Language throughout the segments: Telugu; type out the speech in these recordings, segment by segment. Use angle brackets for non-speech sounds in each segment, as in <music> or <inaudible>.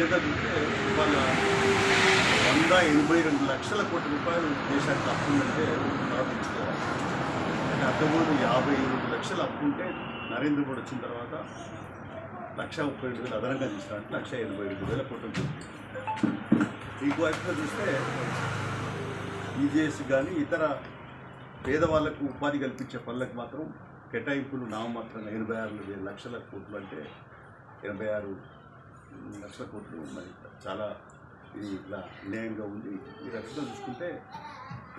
అది నిజంగా చూస్తే వంద ఎనభై రెండు లక్షల కోట్ల రూపాయలు దేశానికి అప్పు ఉందంటే ఆలోచించుకోవాలి అంటే అంతకుముందు యాభై ఎనిమిది లక్షల అప్పు ఉంటే నరేంద్ర మోడీ వచ్చిన తర్వాత లక్ష ముప్పై రెండు వేలు అదనంగా తీసుకున్నట్టు లక్ష ఎనభై రెండు వేల కోట్లు ఉంటుంది ఇంకో వైపుగా చూస్తే ఈజేఎస్ కానీ ఇతర పేదవాళ్ళకు ఉపాధి కల్పించే పనులకు మాత్రం కేటాయింపులు నామమాత్రంగా ఎనభై ఆరు వేల లక్షల కోట్లు అంటే ఎనభై ఆరు లక్షల కోట్లు మరి చాలా ఇది ఇట్లా అన్యాయంగా ఉంది. ఈ రకంగా చూసుకుంటే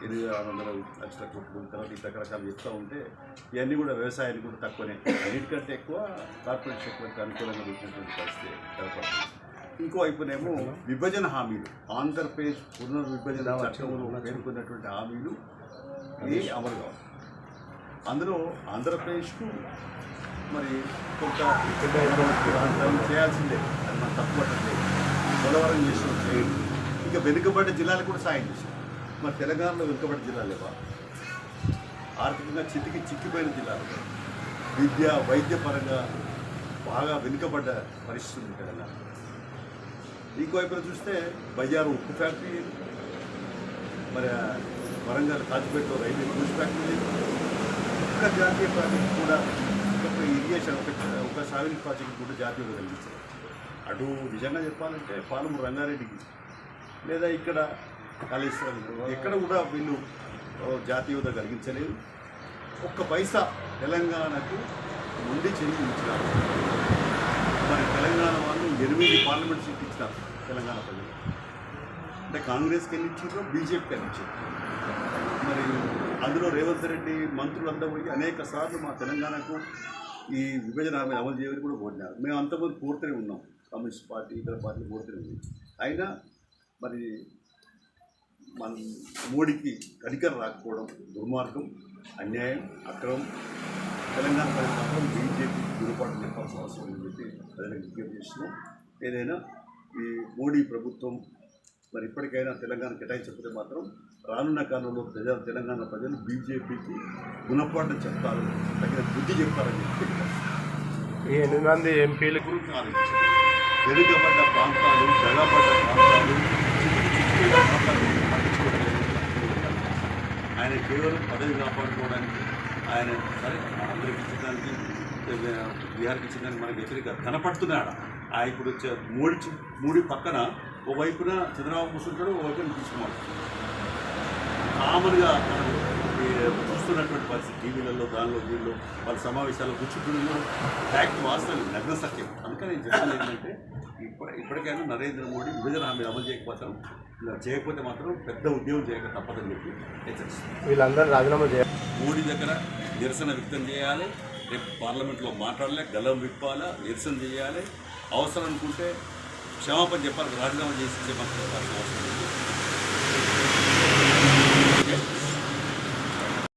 ఎనిమిది ఆరు వందల లక్షల కోట్లు తర్వాత ఇతర రకాలు చెప్తూ ఉంటే ఇవన్నీ కూడా వ్యవసాయానికి కూడా తక్కువనే. అన్నిటికంటే ఎక్కువ కార్పొరేట్ సెక్టర్కి అనుకూలంగా పెట్టినటువంటి పరిస్థితి కనపడుతుంది ఇంకో వైపునేమో విభజన హామీలు. ఆంధ్రప్రదేశ్ పునర్విభజన చట్టంలో పేర్కొన్నటువంటి హామీలు ఏ అమలు కావాలి అందులో ఆంధ్రప్రదేశ్కు మరి కొంత <laughs> చేయాల్సిందే. అది మనం తప్పుపట్టలేదు పోలవరం చేసిన చేయండి ఇంకా వెనుకబడ్డ జిల్లాలకు కూడా సాయం చేశాం మరి తెలంగాణలో వెనుకబడ్డ జిల్లాలు లేవా? ఆర్థికంగా చితికి చిక్కిపోయిన జిల్లాలు విద్య వైద్య పరంగా బాగా వెనుకబడ్డ పరిస్థితి ఉంది తెలంగాణ. ఇంకోవైపున చూస్తే బయ్యారు ఉక్కు ఫ్యాక్టరీ. మరి వరంగల్ కాచిపేటలో రైల్వే ఫ్యాక్టరీ. లేదు ఒక్క జాతీయ ప్రాజెక్ట్ కూడా ఒక ఇరిగేషన్ ఒక ఒక సాగుని ప్రాజెక్ట్ కూడా జాతీయంగా కలిగించారు అటు నిజంగా చెప్పాలంటే పాలమూరు రంగారెడ్డికి లేదా ఇక్కడ కాళేశ్వరం ఎక్కడ కూడా వీళ్ళు ఓ, జాతీయత కలిగించలేదు ఒక్క పైసా తెలంగాణకు ఉండి చెల్లించినారు. మరి తెలంగాణ వాళ్ళు ఎనిమిది పార్లమెంట్ సీట్లు ఇచ్చినారు తెలంగాణ ప్రజలు అంటే కాంగ్రెస్కి వెళ్ళి ఇచ్చారు బీజేపీకి వెళ్ళి ఇచ్చారు మరి అందులో రేవంత్ రెడ్డి మంత్రులంతా పోయి అనేక సార్లు మా తెలంగాణకు ఈ విభజన హామీని అమలు చేయమని కూడా కోరినారు. మేము అంతమంది కోరుతూనే ఉన్నాం. కమ్యూనిస్ట్ పార్టీ ఇతర పార్టీలు కోరుతూనే ఉంది అయినా మరి మన మోడీకి కనికరం రాకపోవడం దుర్మార్గం అన్యాయం అక్రమం. తెలంగాణ ప్రజలు బీజేపీ గురుపాటు చెప్పాల్సిన అవసరం ఉందని చెప్పి ప్రజలకు విజ్ఞప్తి చేస్తున్నాం. ఏదైనా ఈ మోడీ ప్రభుత్వం మరి ఇప్పటికైనా తెలంగాణ కేటాయించకపోతే మాత్రం రానున్న కాలంలో ప్రజలు తెలంగాణ ప్రజలు బీజేపీకి గుణపాఠం చెప్తారు తగిన బుద్ధి చెప్తారని చెప్పి ఎనిమిది మంది ఎంపీలకు? వెనుకబడ్డ ప్రాంతాలు జగబడ్డ ప్రాంతాలు. ఆయన కేవలం పదవి కాపాడుకోవడానికి ఆయన సరే ఆంధ్రకి ఇచ్చడానికి బీహార్కి ఇచ్చడానికి మనకి వ్యతిరేక కనపడుతున్నాడు ఆ ఇప్పుడు వచ్చే మూడి మూడి పక్కన ఓ వైపున చంద్రబాబు కూర్చుంటాడు ఓ వైపున తీసుకున్నాడు కామన్గా మనం చూస్తున్నటువంటి పరిస్థితి టీవీలలో దానిలో వీళ్ళు వాళ్ళ సమావేశాల్లో కూర్చుంటుందో ఫ్యాక్ట్ వాస్తవం నగ్న సత్యం. అందుకని నేను చెప్తున్నా ఏంటంటే ఇప్పటి ఇప్పటికైనా నరేంద్ర మోడీ విభజన హామీలు అమలు చేయకపోతే ఇలా చేయకపోతే మాత్రం పెద్ద ఉద్యోగం చేయక తప్పదని చెప్పి హెచ్చరిస్తుంది వీళ్ళందరూ రాజీనామా చేయాలి మోడీ దగ్గర నిరసన వ్యక్తం చేయాలి. రేపు పార్లమెంట్లో మాట్లాడలే గల్లం విప్పాలా నిరసన చేయాలి. అవసరం అనుకుంటే క్షమాపణ చెప్పాలి రాజీనామా చేసి చెప్పాల్సిన అవసరం